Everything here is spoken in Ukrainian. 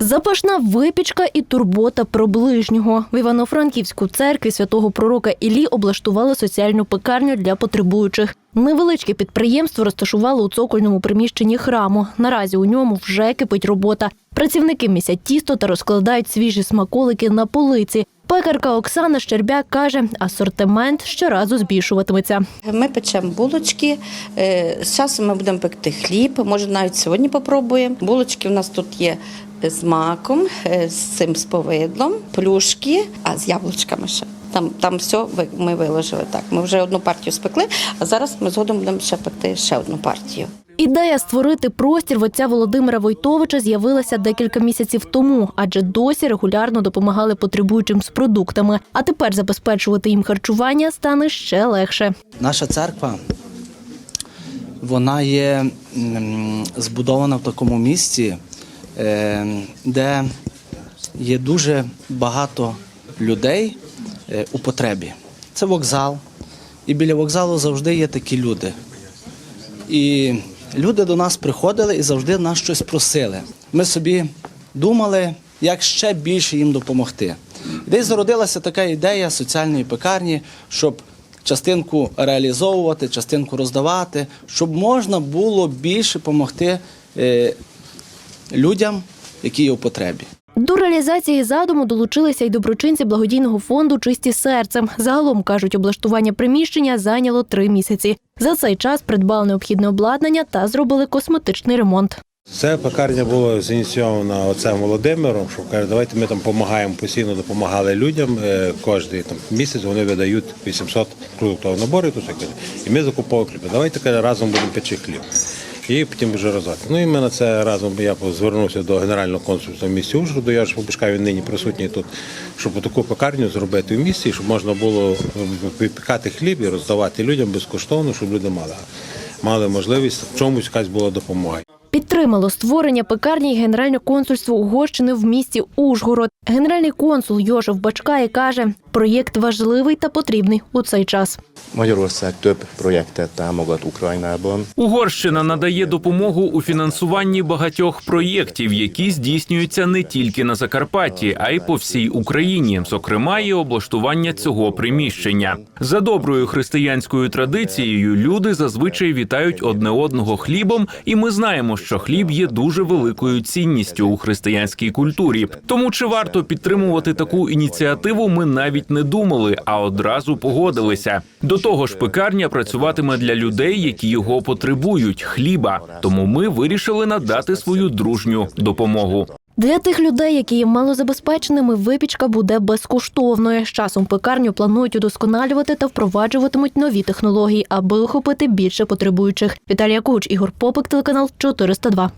Запашна випічка і турбота про ближнього. В Івано-Франківську церкві святого пророка Іллі облаштували соціальну пекарню для потребуючих. Невеличке підприємство розташувало у цокольному приміщенні храму. Наразі у ньому вже кипить робота. Працівники місять тісто та розкладають свіжі смаколики на полиці. Пекарка Оксана Щербяк каже, асортимент щоразу збільшуватиметься. Ми печемо булочки. е, З часом ми будемо пекти хліб. Може, навіть сьогодні попробуємо. Булочки у нас тут є з маком, е, з цим з повидлом, плюшки, а з яблучками ще. Там, там все ми виложили так. Ми вже одну партію спекли, а зараз ми згодом будемо ще пекти ще одну партію. Ідея створити простір в отця Володимира Войтовича з'явилася декілька місяців тому, адже досі регулярно допомагали потребуючим з продуктами. А тепер забезпечувати їм харчування стане ще легше. Наша церква вона є збудована в такому місці, е, де є дуже багато людей е, у потребі. Це вокзал, і біля вокзалу завжди є такі люди. І люди до нас приходили і завжди нас щось просили. Ми собі думали, як ще більше їм допомогти. Десь зародилася така ідея соціальної пекарні, щоб частинку реалізовувати, частинку роздавати, щоб можна було більше допомогти е, людям, які є у потребі. До реалізації задуму долучилися й доброчинці благодійного фонду Чисті серцем. Загалом кажуть, облаштування приміщення зайняло три місяці. За цей час придбали необхідне обладнання та зробили косметичний ремонт. Це пекарня була зініційована отцем Володимиром, що каже, давайте ми там допомагаємо, постійно допомагали людям. Е, Кожний там місяць вони видають 800 продуктових наборів, і ми закуповуємо хліб. Давайте каже, разом будемо печи хліб. І потім вже розвивати. Ну і ми на це разом я звернувся до генерального консульства в місті Ужгороду. Я ж Побушка, він нині присутній тут, щоб таку пекарню зробити в місті, щоб можна було випікати хліб і роздавати людям безкоштовно, щоб люди мали, мали можливість в чомусь якась була допомога. Підтримало створення пекарні Генеральне консульство Угорщини в місті Ужгород. Генеральний консул Йошев Бачкає каже, проєкт важливий та потрібний у цей час. Угорщина надає допомогу у фінансуванні багатьох проєктів, які здійснюються не тільки на Закарпатті, а й по всій Україні, зокрема, і облаштування цього приміщення. За доброю християнською традицією люди зазвичай вітають одне одного хлібом, і ми знаємо, що хліб є дуже великою цінністю у християнській культурі. Тому чи варто підтримувати таку ініціативу, ми навіть не думали, а одразу погодилися. До того ж, пекарня працюватиме для людей, які його потребують хліба. Тому ми вирішили надати свою дружню допомогу. Для тих людей, які є малозабезпеченими, випічка буде безкоштовною. З часом пекарню планують удосконалювати та впроваджуватимуть нові технології, аби охопити більше потребуючих. Віталія Куч, Ігор Попик, телеканал 402.